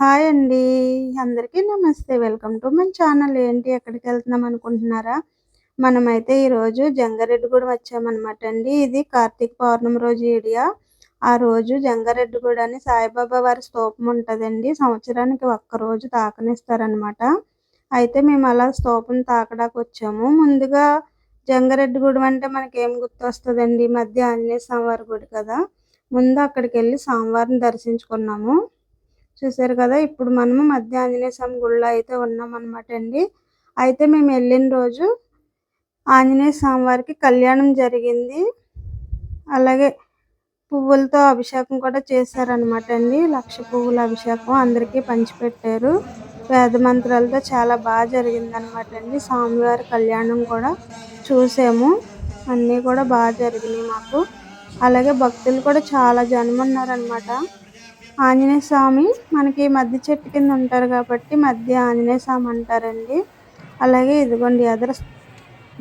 Hi అండి. అందరికీ నమస్తే. వెల్కమ్ టు మన ఛానల్. ఏంటి ఎక్కడికి వెళ్తున్నాం అనుకుంటున్నారా? మనమైతే ఈరోజు జంగారెడ్డిగూడ వచ్చామన్నమాట అండి. ఇది కార్తీక పౌర్ణమి రోజు ఏడియా. ఆ రోజు జంగారెడ్డిగూడ అని సాయిబాబా వారి స్తూపం ఉంటుందండి. సంవత్సరానికి ఒక్కరోజు తాకనిస్తారనమాట అయితే మేము అలా స్తూపం తాకడానికి వచ్చాము ముందుగా జంగారెడ్డిగూడెం అంటే మనకి ఏం గుర్తొస్తుందండి మధ్య ఆంజనేయ స్వామివారి గుడి కదా. ముందు అక్కడికి వెళ్ళి స్వామివారిని దర్శించుకున్నాము. చూసారు కదా ఇప్పుడు మనము మధ్య ఆంజనేయ స్వామి గుళ్ళో అయితే ఉన్నాం అనమాట అండి. అయితే మేము వెళ్ళిన రోజు ఆంజనేయ స్వామి వారికి కళ్యాణం జరిగింది. అలాగే పువ్వులతో అభిషేకం కూడా చేశారనమాట అండి. లక్ష పువ్వుల అభిషేకం అందరికీ పంచిపెట్టారు. వేద మంత్రాలతో చాలా బాగా జరిగింది అనమాట అండి. స్వామివారి కళ్యాణం కూడా చూసాము. అన్నీ కూడా బాగా జరిగినాయి మాకు. అలాగే భక్తులు కూడా చాలా జనం ఉన్నారనమాట ఆంజనేయ స్వామి మనకి మధ్య చెట్టు కింద ఉంటారు కాబట్టి మధ్య ఆంజనేయ స్వామి అంటారండి. అలాగే ఇదిగోండి ఎదర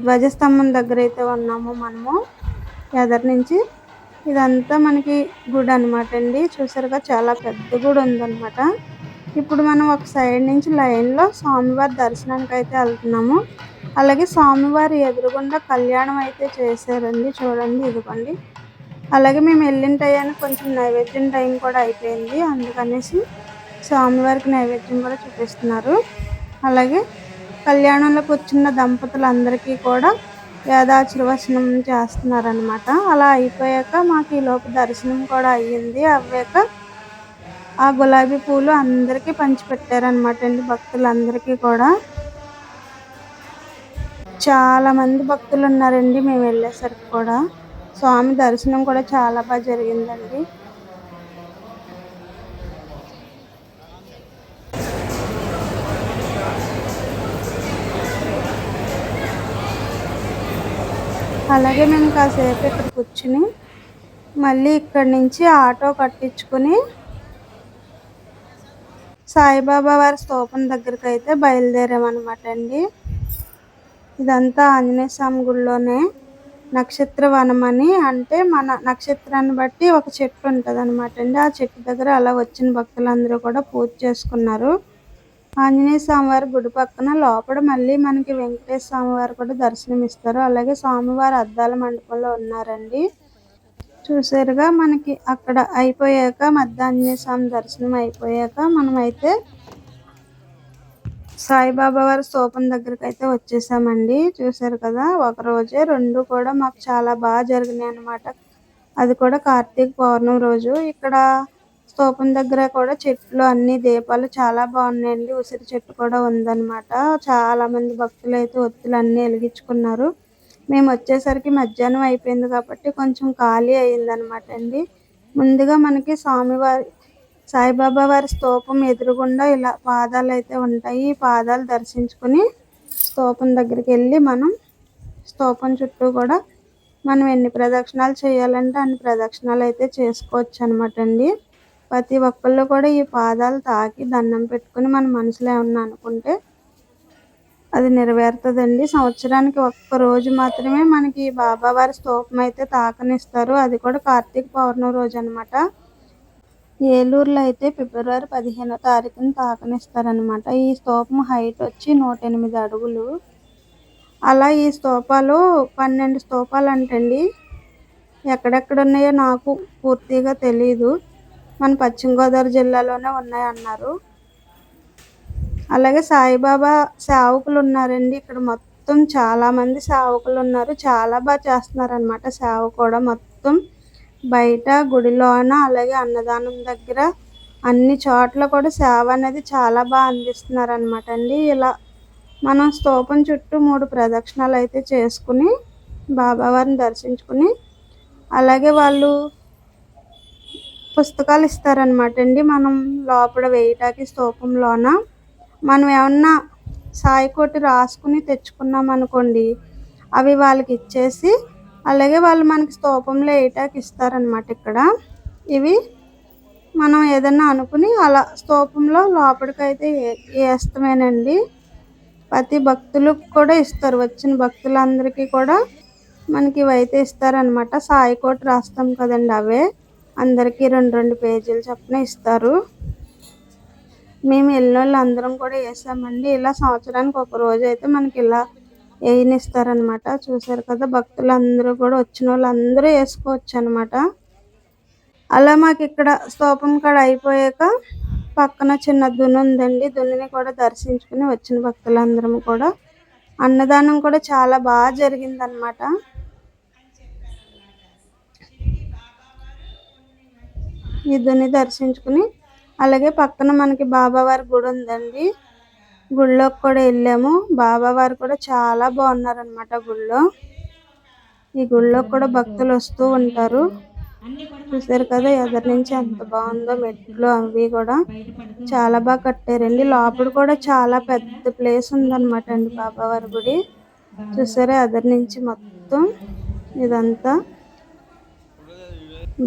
ధ్వజస్తంభం దగ్గర అయితే ఉన్నాము మనము. ఎదర నుంచి ఇదంతా మనకి గుడి అనమాట అండి. చూసారుగా చాలా పెద్ద గుడి ఉందన్నమాట. ఇప్పుడు మనం ఒక సైడ్ నుంచి లైన్లో స్వామివారి దర్శనానికి అయితే వెళ్తున్నాము. అలాగే స్వామివారి ఎదురుగుండా కళ్యాణం అయితే చేశారండి. చూడండి ఇదిగోండి. అలాగే మేము వెళ్ళిన టయానికి కొంచెం నైవేద్యం టైం కూడా అయిపోయింది. అందుకనేసి స్వామివారికి నైవేద్యం కూడా చూపిస్తున్నారు. అలాగే కళ్యాణంలో కూర్చున్న దంపతులందరికీ కూడా వేదాశీర్వచనం చేస్తున్నారనమాట అలా అయిపోయాక మాకు ఈ లోపు దర్శనం కూడా అయ్యింది. అవ్వాక ఆ గులాబీ పూలు అందరికీ పంచిపెట్టారనమాట అండి భక్తులందరికీ కూడా. చాలామంది భక్తులు ఉన్నారండి మేము వెళ్ళేసరికి కూడా. స్వామి దర్శనం కూడా చాలా బాగా జరిగిందండి. అలాగే మేము కాసేపు ఇక్కడ కూర్చుని మళ్ళీ ఇక్కడి నుంచి ఆటో కట్టించుకుని సాయిబాబా వారి స్తూపం దగ్గరికి అయితే బయలుదేరామన్నమాట అండి. ఇదంతా ఆంజనేయ స్వామి గుడిలోనే నక్షత్ర వనం అని అంటే మన నక్షత్రాన్ని బట్టి ఒక చెట్టు ఉంటుంది అనమాట అండి. ఆ చెట్టు దగ్గర అలా వచ్చిన భక్తులందరూ కూడా పూజ చేసుకున్నారు. ఆంజనేయ స్వామివారి గుడి పక్కన లోపల మళ్ళీ మనకి వెంకటేశ్వర స్వామివారు కూడా దర్శనం ఇస్తారు అలాగే స్వామివారి అద్దాల మండపంలో ఉన్నారండి. చూసారుగా మనకి అక్కడ అయిపోయాక మధ్య ఆంజనేయ స్వామి దర్శనం అయిపోయాక మనమైతే సాయిబాబా వారి స్తూపం దగ్గరికి అయితే వచ్చేసామండి. చూసారు కదా ఒక రోజే రెండు కూడా మాకు చాలా బాగా జరిగినాయి అనమాట అది కూడా కార్తీక పౌర్ణమి రోజు. ఇక్కడ స్తూపం దగ్గర కూడా చెట్లు అన్ని దీపాలు చాలా బాగున్నాయండి. ఉసిరి చెట్టు కూడా ఉందన్నమాట. చాలా మంది భక్తులు అయితే ఒత్తులు అన్ని వెలిగించుకున్నారు. మేము వచ్చేసరికి మధ్యాహ్నం అయిపోయింది కాబట్టి కొంచెం ఖాళీ అయిందనమాట అండి. ముందుగా మనకి స్వామివారి సాయిబాబా వారి స్తూపం ఎదురుగుండా ఇలా పాదాలు అయితే ఉంటాయి. ఈ పాదాలు దర్శించుకుని స్తూపం దగ్గరికి వెళ్ళి మనం స్తూపం చుట్టూ కూడా మనం ఎన్ని ప్రదక్షిణాలు చేయాలంటే అన్ని ప్రదక్షిణాలు అయితే చేసుకోవచ్చు అనమాట అండి. ప్రతి ఒక్కళ్ళు కూడా ఈ పాదాలు తాకి దండం పెట్టుకుని మన మనసులో ఏమన్నా అనుకుంటే అది నెరవేరుతుందండి. సంవత్సరానికి ఒక్క రోజు మాత్రమే మనకి బాబావారి స్తూపం అయితే తాకనిస్తారు. అది కూడా కార్తీక పౌర్ణమి రోజు అనమాట ఏలూరులో అయితే ఫిబ్రవరి పదిహేనో తారీఖున తాకనిస్తారనమాట ఈ స్తూపం హైట్ వచ్చి నూట ఎనిమిది అడుగులు. అలా ఈ స్తూపాలు పన్నెండు స్తూపాలు అంటండి ఎక్కడెక్కడ ఉన్నాయో నాకు పూర్తిగా తెలియదు మన పశ్చిమ గోదావరి జిల్లాలోనే ఉన్నాయన్నారు. అలాగే సాయిబాబా సేవకులు ఉన్నారండి. ఇక్కడ మొత్తం చాలామంది సేవకులు ఉన్నారు. చాలా బాగా చేస్తున్నారనమాట సేవ కూడా మొత్తం. బయట గుడిలోన అలాగే అన్నదానం దగ్గర అన్ని చోట్ల కూడా సేవ అనేది చాలా బాగా అందిస్తున్నారు అనమాట అండి. ఇలా మనం స్తూపం చుట్టూ మూడు ప్రదక్షిణాలు అయితే చేసుకుని బాబావారిని దర్శించుకుని అలాగే వాళ్ళు పుస్తకాలు ఇస్తారనమాట అండి. మనం లోపల వేయటానికి స్తూపంలోన మనం ఏమన్నా సాయి కోటి రాసుకుని తెచ్చుకున్నాం అనుకోండి అవి వాళ్ళకి ఇచ్చేసి అలాగే వాళ్ళు మనకి స్తూపంలో వేయటానికి ఇస్తారనమాట ఇక్కడ. ఇవి మనం ఏదన్నా అనుకుని అలా స్తూపంలో లోపలికైతే వేస్తామేనండి ప్రతి భక్తులకు కూడా ఇస్తారు. వచ్చిన భక్తులందరికీ కూడా మనకి ఇవైతే ఇస్తారనమాట సాయి కోట రాస్తాం కదండి అవే. అందరికీ రెండు రెండు పేజీలు చొప్పున ఇస్తారు. మేము వెళ్ళిన వాళ్ళు అందరం కూడా వేసామండి. ఇలా సంవత్సరానికి ఒక రోజు అయితే మనకి ఇలా వేయనిస్తారనమాట చూసారు కదా భక్తులు అందరూ కూడా వచ్చిన వాళ్ళు అందరూ వేసుకోవచ్చు అనమాట అలా మాకు ఇక్కడ స్తూపం కాడ అయిపోయాక పక్కన చిన్న దున్ని ఉందండి. దున్నిని కూడా దర్శించుకుని వచ్చిన భక్తులందరం కూడా. అన్నదానం కూడా చాలా బాగా జరిగింది అనమాట ఈ దున్ని దర్శించుకుని అలాగే పక్కన మనకి బాబావారి గుడి ఉందండి. గుళ్ళోకి కూడా వెళ్ళాము. బాబావారు కూడా చాలా బాగున్నారనమాట గుళ్ళో. ఈ గుళ్ళో కూడా భక్తులు వస్తూ ఉంటారు. చూసారు కదా ఎదరి నుంచి ఎంత బాగుందో మెట్లు అవి కూడా. చాలా బాగా కట్టారండి. లోపల కూడా చాలా పెద్ద ప్లేస్ ఉందన్నమాట అండి బాబావారి గుడి. చూసారా ఎదరి నుంచి మొత్తం ఇదంతా.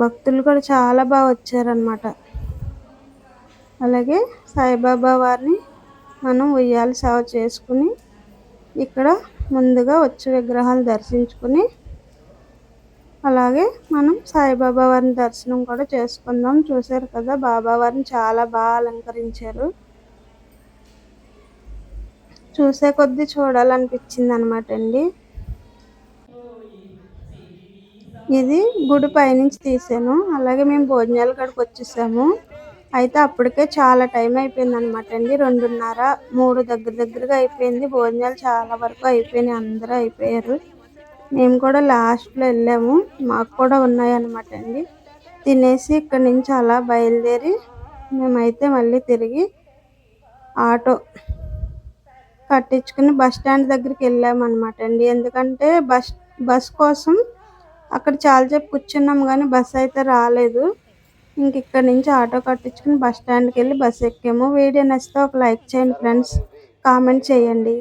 భక్తులు కూడా చాలా బాగా వచ్చారనమాట అలాగే సాయిబాబా వారిని మనం ఉయ్యాల సేవ చేసుకుని ఇక్కడ ముందుగా వచ్చి విగ్రహాలు దర్శించుకుని అలాగే మనం సాయిబాబా వారిని దర్శనం కూడా చేసుకుందాం. చూసారు కదా బాబా వారిని చాలా బాగా అలంకరించారు. చూసే కొద్దీ చూడాలనిపించింది అనమాట అండి. ఇది గుడి పైనుంచి తీసాను. అలాగే మేము భోజనాల కాడికి వచ్చేసాము. అయితే అప్పటికే చాలా టైం అయిపోయింది అనమాట అండి. రెండున్నర మూడు దగ్గర దగ్గరగా అయిపోయింది. భోజనాలు చాలా వరకు అయిపోయినాయి. అందరూ అయిపోయారు. మేము కూడా లాస్ట్లో వెళ్ళాము. మాకు కూడా ఉన్నాయి అనమాట అండి. తినేసి ఇక్కడ నుంచి అలా బయలుదేరి మేమైతే మళ్ళీ తిరిగి ఆటో కట్టించుకుని బస్ స్టాండ్ దగ్గరికి వెళ్ళామన్నమాట అండి. ఎందుకంటే బస్ బస్ కోసం అక్కడ చాలాసేపు కూర్చున్నాం కానీ బస్ అయితే రాలేదు. ఇంక ఇక్కడ నుంచి ఆటో కట్టించుకుని బస్ స్టాండ్కి వెళ్ళి బస్ ఎక్కాము వీడియో నచ్చితే ఒక లైక్ చేయండి ఫ్రెండ్స్. కామెంట్ చేయండి.